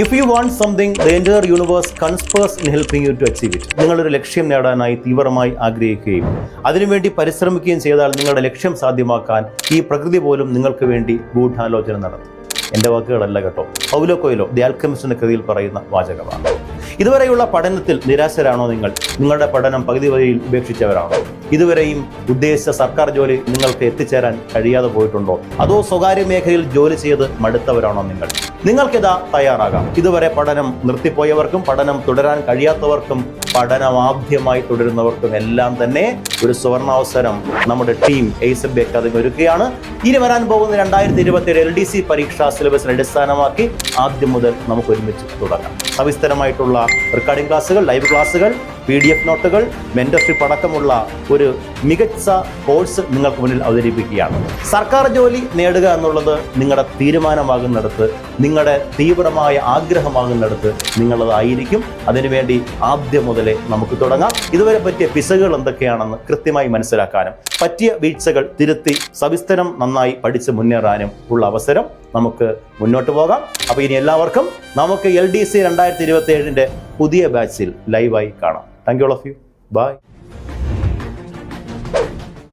If you want something the universe conspires in helping you to achieve it നിങ്ങളൊരു ലക്ഷ്യം നേടാനായി തീവ്രമായി ആഗ്രഹിക്കുകയും അതിനുവേണ്ടി പരിശ്രമിക്കുകയും ചെയ്താൽ നിങ്ങളുടെ ലക്ഷ്യം സാധ്യമാക്കാൻ ഈ പ്രകൃതി പോലും നിങ്ങൾക്ക് വേണ്ടി ഗൂഢാലോചന നടത്തും. എന്റെ വാക്കുകളല്ല കേട്ടോ. പൗലോ കൊയിലോ ദി കൃതിയിൽ പറയുന്ന വാചകമാണ്. ഇതുവരെയുള്ള പഠനത്തിൽ നിരാശരാണോ നിങ്ങൾ? നിങ്ങളുടെ പഠനം പകുതി വഴിയിൽ ഉപേക്ഷിച്ചവരാണോ? ഇതുവരെയും ഉദ്ദേശിച്ച സർക്കാർ ജോലി നിങ്ങൾക്ക് എത്തിച്ചേരാൻ കഴിയാതെ പോയിട്ടുണ്ടോ? അതോ സ്വകാര്യ മേഖലയിൽ ജോലി ചെയ്ത് മടുത്തവരാണോ നിങ്ങൾ? നിങ്ങൾക്കിതാ തയ്യാറാകാം. ഇതുവരെ പഠനം നിർത്തിപ്പോയവർക്കും പഠനം തുടരാൻ കഴിയാത്തവർക്കും പഠനമാദ്യമായി തുടരുന്നവർക്കും എല്ലാം തന്നെ ഒരു സുവർണാവസരം നമ്മുടെ ടീം എയ്സബ് അക്കാദമി ഒരുക്കുകയാണ്. ഇനി വരാൻ പോകുന്ന രണ്ടായിരത്തി ഇരുപത്തി ഏഴ് എൽ ഡി സി പരീക്ഷാ സിലബസിനെ അടിസ്ഥാനമാക്കി ആദ്യം മുതൽ നമുക്ക് ഒരുമിച്ച് തുടങ്ങാം. സവിസ്തരമായിട്ടുള്ള റെക്കോർഡിംഗ് ക്ലാസ്സുകൾ ലൈവ് ക്ലാസ്സുകൾ പി ഡി എഫ് നോട്ടുകൾ മെന്റർഷിപ്പ് അടക്കമുള്ള ഒരു മികച്ച കോഴ്സ് നിങ്ങൾക്ക് മുന്നിൽ അവതരിപ്പിക്കുകയാണ്. സർക്കാർ ജോലി നേടുക എന്നുള്ളത് നിങ്ങളുടെ തീരുമാനമാകുന്നിടത്ത് നിങ്ങളുടെ തീവ്രമായ ആഗ്രഹമാകുന്നിടത്ത് നിങ്ങളതായിരിക്കും അതിനുവേണ്ടി ആദ്യം മുതലേ നമുക്ക് തുടങ്ങാം. ഇതുവരെ പറ്റിയ പിശകുകൾ എന്തൊക്കെയാണെന്ന് കൃത്യമായി മനസ്സിലാക്കാനും പറ്റിയ വീഴ്ചകൾ തിരുത്തി സവിസ്തരം നന്നായി പഠിച്ച് മുന്നേറാനും ഉള്ള അവസരം നമുക്ക് മുന്നോട്ട് പോകാം. അപ്പോൾ ഇനി എല്ലാവർക്കും നമുക്ക് എൽ ഡി സി രണ്ടായിരത്തി ഇരുപത്തി ഏഴിന്റെ പുതിയ ബാച്ചിൽ ലൈവായി കാണാം. Thank you all of you bye